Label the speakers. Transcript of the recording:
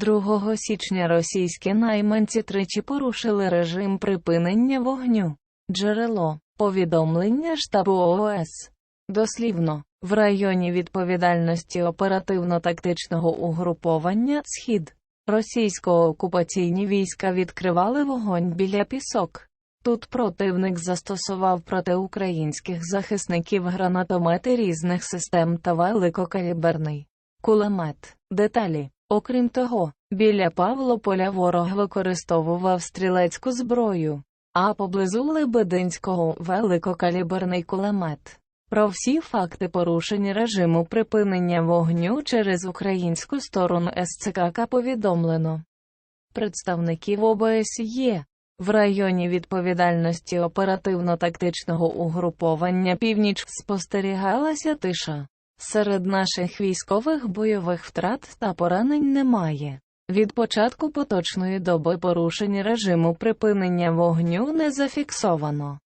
Speaker 1: 2 січня російські найманці тричі порушили режим припинення вогню. Джерело повідомлення штабу ООС. Дослівно, в районі відповідальності оперативно-тактичного угруповання Схід російсько-окупаційні війська відкривали вогонь біля пісок. Тут противник застосував проти українських захисників гранатомети різних систем та великокаліберний кулемет. Деталі. Окрім того, біля Павлополя ворог використовував стрілецьку зброю, а поблизу Лебединського великокаліберний кулемет. Про всі факти порушень режиму припинення вогню через українську сторону СЦКК повідомлено. Представників ОБСЄ в районі відповідальності оперативно-тактичного угруповання північ спостерігалася тиша. Серед наших військових бойових втрат та поранень немає. Від початку поточної доби порушень режиму припинення вогню не зафіксовано.